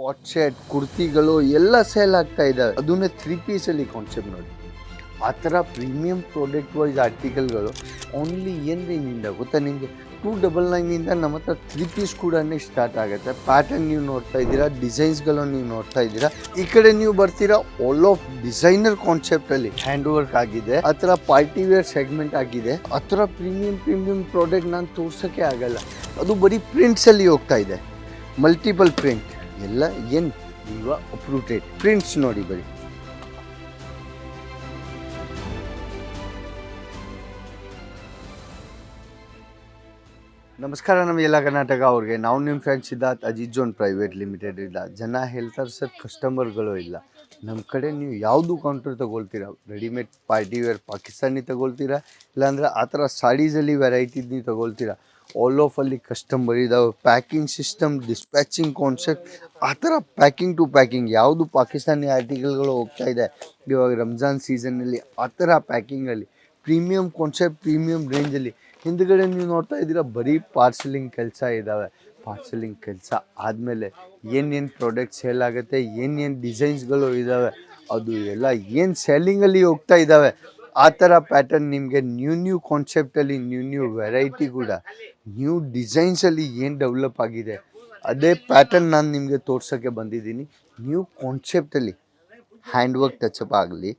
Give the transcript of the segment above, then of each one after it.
ಕಾಟ್ set ಕುರ್ತಿಗಳು ಎಲ್ಲ sale ಆಗ್ತಾ ಇದ್ದಾವೆ ಅದನ್ನೇ ತ್ರೀ ಪೀಸಲ್ಲಿ ಕಾನ್ಸೆಪ್ಟ್ ನೋಡಿ ಆ ಥರ ಪ್ರೀಮಿಯಂ ಪ್ರಾಡಕ್ಟ್ ವೈಸ್ ಆರ್ಟಿಕಲ್ಗಳು ಓನ್ಲಿ ಏನು ರೇಂಜಿಂದ ಗೊತ್ತಾ ನಿಮಗೆ? ಟೂ ಡಬಲ್ ನೈನಿಂದ ನಮ್ಮ ಹತ್ರ ತ್ರೀ ಪೀಸ್ ಕೂಡ ಸ್ಟಾರ್ಟ್ ಆಗುತ್ತೆ. ಪ್ಯಾಟರ್ನ್ ನೀವು ನೋಡ್ತಾ ಇದ್ದೀರಾ ಡಿಸೈನ್ಸ್ಗಳು ನೀವು ನೋಡ್ತಾ ಇದ್ದೀರಾ. ಈ ಕಡೆ ನೀವು ಬರ್ತೀರಾ ಆಲ್ ಆಫ್ ಡಿಸೈನರ್ ಕಾನ್ಸೆಪ್ಟ್ ಅಲ್ಲಿ ಹ್ಯಾಂಡ್ ವರ್ಕ್ ಆಗಿದೆ. ಆ ಥರ ಪಾರ್ಟಿ ವೇರ್ ಸೆಗ್ಮೆಂಟ್ ಆಗಿದೆ. ಆ ಥರ ಪ್ರೀಮಿಯಂ ಪ್ರೀಮಿಯಂ ಪ್ರಾಡಕ್ಟ್ ನಾನು ತೋರ್ಸೋಕ್ಕೆ ಆಗಲ್ಲ. ಅದು ಬರೀ ಪ್ರಿಂಟ್ಸಲ್ಲಿ ಹೋಗ್ತಾ ಇದೆ. ಮಲ್ಟಿಪಲ್ ಪ್ರಿಂಟ್ ಎಲ್ಲ ಏನು ಇವ ಅಪ್ರೂಟೆಡ್ ಪ್ರಿಂಟ್ಸ್ ನೋಡಿ ಬರೀ ನಮಸ್ಕಾರ ನಮ್ಮ ಎಲ್ಲ ಕರ್ನಾಟಕ ಅವ್ರಿಗೆ. ನಾವು ನಿಮ್ಮ friend Ajit zone private limited ಇಲ್ಲ. ಜನ ಹೇಳ್ತಾರೆ ಸರ್ ಕಸ್ಟಮರ್ಗಳು ಇಲ್ಲ. ನಮ್ಮ ಕಡೆ ನೀವು ಯಾವುದು ಕೌಂಟರ್ ತೊಗೊಳ್ತೀರಾ? ರೆಡಿಮೇಡ್ ಪಾರ್ಟಿ ವೇರ್ ಪಾಕಿಸ್ತಾನಿ ತೊಗೊಳ್ತೀರಾ? ಇಲ್ಲಾಂದ್ರೆ ಆ ಥರ ಸಾಡೀಸಲ್ಲಿ ವೆರೈಟಿ ನೀವು ತಗೊಳ್ತೀರಾ? ಆಲ್ ಆಫ್ ಅಲ್ಲಿ ಕಸ್ಟಮರ್ ಇದಾವೆ. ಪ್ಯಾಕಿಂಗ್ ಸಿಸ್ಟಮ್ ಡಿಸ್ಪ್ಯಾಚಿಂಗ್ ಕಾನ್ಸೆಪ್ಟ್ ಆ ಥರ ಪ್ಯಾಕಿಂಗ್ ಟು ಪ್ಯಾಕಿಂಗ್ ಯಾವುದು ಪಾಕಿಸ್ತಾನಿ ಆರ್ಟಿಕಲ್ಗಳು ಹೋಗ್ತಾ ಇದೆ. ಇವಾಗ ರಂಜಾನ್ ಸೀಸನ್ನಲ್ಲಿ ಆ ಥರ ಪ್ಯಾಕಿಂಗಲ್ಲಿ ಪ್ರೀಮಿಯಂ ಕಾನ್ಸೆಪ್ಟ್ ಪ್ರೀಮಿಯಂ ರೇಂಜಲ್ಲಿ ಹಿಂದ್ಗಡೆ ನೀವು ನೋಡ್ತಾ ಇದ್ದೀರಾ, ಬರೀ ಪಾರ್ಸಲಿಂಗ್ ಕೆಲಸ ಇದ್ದಾವೆ ಪಾರ್ಸಲಿಂಗ್ ಕೆಲಸ ಆದಮೇಲೆ ಏನೇನು ಪ್ರಾಡಕ್ಟ್ ಸೇಲ್ ಆಗುತ್ತೆ, ಏನೇನು ಡಿಸೈನ್ಸ್ಗಳು ಇದ್ದಾವೆ ಅದು ಎಲ್ಲ ಏನು ಸೆಲ್ಲಿಂಗಲ್ಲಿ ಹೋಗ್ತಾ ಇದ್ದಾವೆ ಆ ಥರ ಪ್ಯಾಟರ್ನ್ ನಿಮಗೆ ನ್ಯೂ ನ್ಯೂ ಕಾನ್ಸೆಪ್ಟಲ್ಲಿ ನ್ಯೂ ನ್ಯೂ ವೆರೈಟಿ ಕೂಡ ನ್ಯೂ ಡಿಸೈನ್ಸಲ್ಲಿ ಏನು ಡೆವಲಪ್ ಆಗಿದೆ, ಅದೇ ಪ್ಯಾಟರ್ನ್ ನಾನು ನಿಮಗೆ ತೋರ್ಸೋಕ್ಕೆ ಬಂದಿದ್ದೀನಿ. ನ್ಯೂ ಕಾನ್ಸೆಪ್ಟಲ್ಲಿ ಹ್ಯಾಂಡ್ ವರ್ಕ್ ಟಚಪ್ ಆಗಲಿ,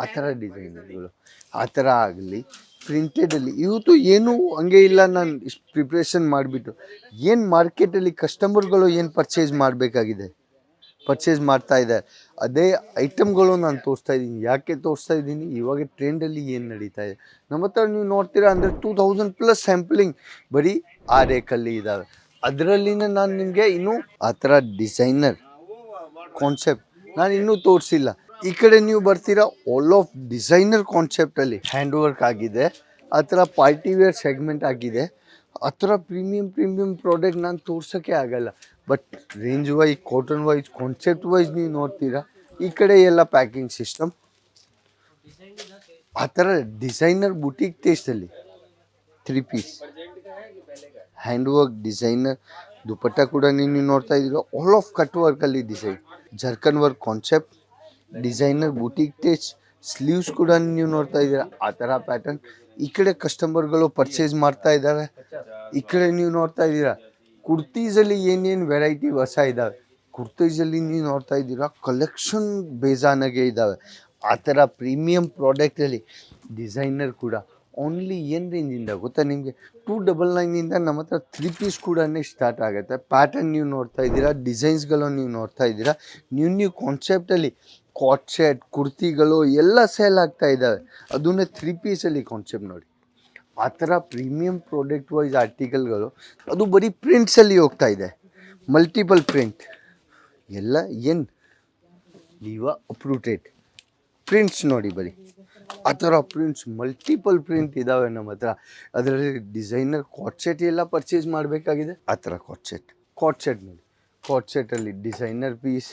ಆ ಥರ ಡಿಸೈನ್ಗಳು ಆ ಥರ ಆಗಲಿ ಪ್ರಿಂಟೆಡಲ್ಲಿ ಇವತ್ತು ಏನೂ ಹಂಗೆ ಇಲ್ಲ ನಾನು ಇಷ್ಟು ಪ್ರಿಪ್ರೇಷನ್ ಮಾಡಿಬಿಟ್ಟು, ಏನು ಮಾರ್ಕೆಟಲ್ಲಿ ಕಸ್ಟಮರ್ಗಳು ಏನು ಪರ್ಚೇಸ್ ಮಾಡಬೇಕಾಗಿದೆ? ಪರ್ಚೇಸ್ ಮಾಡ್ತಾ ಇದ್ದಾರೆ. ಅದೇ ಐಟಮ್ಗಳು ನಾನು ತೋರಿಸ್ತಾ ಇದ್ದೀನಿ. ಯಾಕೆ ತೋರಿಸ್ತಾ ಇದ್ದೀನಿ? ಇವಾಗ ಟ್ರೆಂಡಲ್ಲಿ ಏನು ನಡೀತಾ ಇದೆ? ನಮ್ಮ ಹತ್ರ ನೀವು ನೋಡ್ತೀರಾ ಅಂದರೆ ಟೂ ತೌಸಂಡ್ ಪ್ಲಸ್ ಸ್ಯಾಂಪ್ಲಿಂಗ್ ಬರೀ ಆ ರೇಕಲ್ಲಿ ಇದ್ದಾವೆ ಅದರಲ್ಲಿನ ನಾನು ನಿಮಗೆ ಇನ್ನೂ ಆ ಥರ ಡಿಸೈನರ್ ಕಾನ್ಸೆಪ್ಟ್ ನಾನು ಇನ್ನೂ ತೋರಿಸಿಲ್ಲ. ಈ ಕಡೆ ನೀವು ಬರ್ತೀರಾ ಆಲ್ ಆಫ್ ಡಿಸೈನರ್ ಕಾನ್ಸೆಪ್ಟಲ್ಲಿ ಹ್ಯಾಂಡ್ ವರ್ಕ್ ಆಗಿದೆ. ಆ ಥರ ಪಾರ್ಟಿ ವೇರ್ ಸೆಗ್ಮೆಂಟ್ ಆಗಿದೆ. ಆ ಥರ ಪ್ರೀಮಿಯಂ ಪ್ರೀಮಿಯಂ ಪ್ರಾಡಕ್ಟ್ ನಾನು ತೋರ್ಸೋಕ್ಕೆ ಆಗಲ್ಲ. But range wise cotton wise concept wise ನೀವು ನೋಡ್ತೀರಾ? ಈ ಕಡೆ ಎಲ್ಲ ಪ್ಯಾಕಿಂಗ್ ಸಿಸ್ಟಮ್ ಆ ಥರ designer boutique ಟೇಸ್ಟಲ್ಲಿ three piece hand work designer dupatta ಕೂಡ ನೀವು ನೋಡ್ತಾ ಇದ್ದೀರಾ? ಆಲ್ ಆಫ್ ಕಟ್ ವರ್ಕಲ್ಲಿ design ಜರ್ಕನ್ work concept designer boutique taste sleeves ಕೂಡ ನೀವು ನೋಡ್ತಾ ಇದ್ದೀರಾ? ಆ ಥರ ಪ್ಯಾಟರ್ನ್ ಈ ಕಡೆ ಕಸ್ಟಮರ್ಗಳು ಪರ್ಚೇಸ್ ಮಾಡ್ತಾ ಇದ್ದಾರೆ. ಈ ಕಡೆ ನೀವು ನೋಡ್ತಾ ಇದ್ದೀರಾ? ಕುರ್ತೀಸಲ್ಲಿ ಏನೇನು ವೆರೈಟಿ ಹೊಸ ಇದ್ದಾವೆ ಕುರ್ತೀಸಲ್ಲಿ ನೀವು ನೋಡ್ತಾ ಇದ್ದೀರಾ ಕಲೆಕ್ಷನ್ ಬೇಜಾನಾಗೆ ಇದ್ದಾವೆ ಆ ಥರ ಪ್ರೀಮಿಯಂ ಪ್ರಾಡಕ್ಟಲ್ಲಿ ಡಿಸೈನರ್ ಕೂಡ ಓನ್ಲಿ ಏನು ರೇಂಜಿಂದ ಗೊತ್ತಾ ನಿಮಗೆ? ಟೂ ಡಬಲ್ ನೈನಿಂದ ನಮ್ಮ ಹತ್ರ ತ್ರೀ ಪೀಸ್ ಕೂಡ ಸ್ಟಾರ್ಟ್ ಆಗುತ್ತೆ. ಪ್ಯಾಟರ್ನ್ ನೀವು ನೋಡ್ತಾ ಇದ್ದೀರಾ ಡಿಸೈನ್ಸ್ಗಳು ನೀವು ನೋಡ್ತಾ ಇದ್ದೀರಾ ನ್ಯೂ ನ್ಯೂ ಕಾನ್ಸೆಪ್ಟಲ್ಲಿ ಕಾಟ್ ಶರ್ಟ್ ಕುರ್ತಿಗಳು ಎಲ್ಲ ಸೇಲ್ ಆಗ್ತಾ ಇದ್ದಾವೆ ಅದನ್ನೇ ತ್ರೀ ಪೀಸಲ್ಲಿ ಕಾನ್ಸೆಪ್ಟ್ ನೋಡಿ. ಆ ಥರ ಪ್ರೀಮಿಯಂ ಪ್ರಾಡಕ್ಟ್ ವೈಸ್ ಆರ್ಟಿಕಲ್ಗಳು ಅದು ಬರೀ ಪ್ರಿಂಟ್ಸಲ್ಲಿ ಹೋಗ್ತಾ ಇದೆ. ಮಲ್ಟಿಪಲ್ ಪ್ರಿಂಟ್ ಎಲ್ಲ ಏನು? ಇವ ಅಪ್ರೂಟೆಡ್ ಪ್ರಿಂಟ್ಸ್ ನೋಡಿ ಬರೀ. ಆ ಥರ ಪ್ರಿಂಟ್ಸ್ ಮಲ್ಟಿಪಲ್ ಪ್ರಿಂಟ್ ಇದ್ದಾವೆ ನಮ್ಮ ಹತ್ರ. ಅದರಲ್ಲಿ ಡಿಸೈನರ್ ಕಾಟ್ ಸೆಟ್ ಎಲ್ಲ ಪರ್ಚೇಸ್ ಮಾಡಬೇಕಾಗಿದೆ. ಆ ಥರ ಕಾಟ್ ಸೆಟ್ ಕಾಟ್ ಸೆಟ್ ನೋಡಿ. ಕಾಟ್ ಸೆಟಲ್ಲಿ ಡಿಸೈನರ್ ಪೀಸ್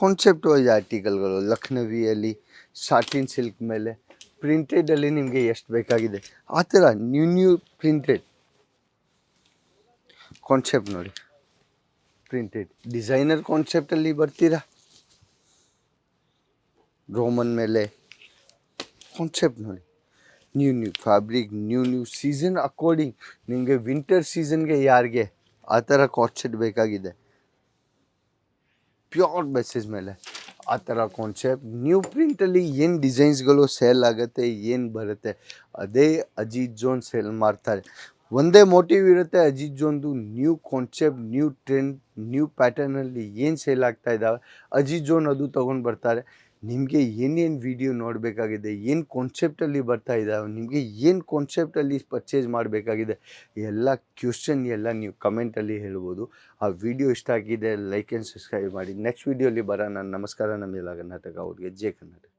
ಕಾನ್ಸೆಪ್ಟ್ ವೈಸ್ ಆರ್ಟಿಕಲ್ಗಳು ಲಕ್ನವಿಯಲ್ಲಿ ಸಾಟಿನ್ ಸಿಲ್ಕ್ ಮೇಲೆ. ಪ್ರಿಂಟೆಡಲ್ಲಿ ನಿಮಗೆ ಎಷ್ಟು ಬೇಕಾಗಿದೆ? ಆ ಥರ ನ್ಯೂ ನ್ಯೂ ಪ್ರಿಂಟೆಡ್ ಕಾನ್ಸೆಪ್ಟ್ ನೋಡಿ. ಪ್ರಿಂಟೆಡ್ ಡಿಸೈನರ್ ಕಾನ್ಸೆಪ್ಟಲ್ಲಿ ಬರ್ತೀರಾ? ರೋಮನ್ ಮೇಲೆ. ಕಾನ್ಸೆಪ್ಟ್ ನೋಡಿ. New new fabric new new season according ನಿಮಗೆ ವಿಂಟರ್ ಸೀಸನ್ಗೆ ಯಾರಿಗೆ ಆ ಥರ ಕಾನ್ಸೆಪ್ಟ್ ಬೇಕಾಗಿದೆ? ಪ್ಯೂರ್ ಬೇಸಿಸ್ ಮೇಲೆ. ಆ ಥರ ಕಾನ್ಸೆಪ್ಟ್ ನ್ಯೂ ಪ್ರಿಂಟಲ್ಲಿ ಏನು ಡಿಸೈನ್ಸ್ಗಳು ಸೇಲ್ ಆಗುತ್ತೆ, ಏನು ಬರುತ್ತೆ, ಅದೇ ಅಜಿತ್ ಜೋನ್ ಸೇಲ್ ಮಾಡ್ತಾರೆ. ಒಂದೇ ಮೋಟಿವ್ ಇರುತ್ತೆ Ajit ಜೋನ್ದು new concept new trend new ಪ್ಯಾಟರ್ನಲ್ಲಿ ಏನು ಸೇಲ್ ಆಗ್ತಾ ಇದ್ದಾವೆ ಅಜಿತ್ ಜೋನ್ ಅದು ತೊಗೊಂಡು ಬರ್ತಾರೆ. ನಿಮಗೆ ಏನೇನು ವಿಡಿಯೋ ನೋಡಬೇಕಾಗಿದೆ, ಏನು ಕಾನ್ಸೆಪ್ಟಲ್ಲಿ ಬರ್ತಾ ಇದ್ದಾವೆ ನಿಮಗೆ ಏನು ಕಾನ್ಸೆಪ್ಟಲ್ಲಿ ಪರ್ಚೇಸ್ ಮಾಡಬೇಕಾಗಿದೆ, ಎಲ್ಲ ಕ್ವಶನ್ ಎಲ್ಲ ನೀವು ಕಮೆಂಟಲ್ಲಿ ಹೇಳ್ಬೋದು. ಆ ವಿಡಿಯೋ ಇಷ್ಟ ಆಗಿದೆ ಲೈಕ್ ಆ್ಯಂಡ್ ಸಬ್ಸ್ಕ್ರೈಬ್ ಮಾಡಿ. ನೆಕ್ಸ್ಟ್ ವಿಡಿಯೋಲಿ ಬರೋಣ. ನಮಸ್ಕಾರ ನಮ್ಮೆಲ್ಲ ಕರ್ನಾಟಕ ಅವ್ರಿಗೆ. ಜೈ ಕರ್ನಾಟಕ.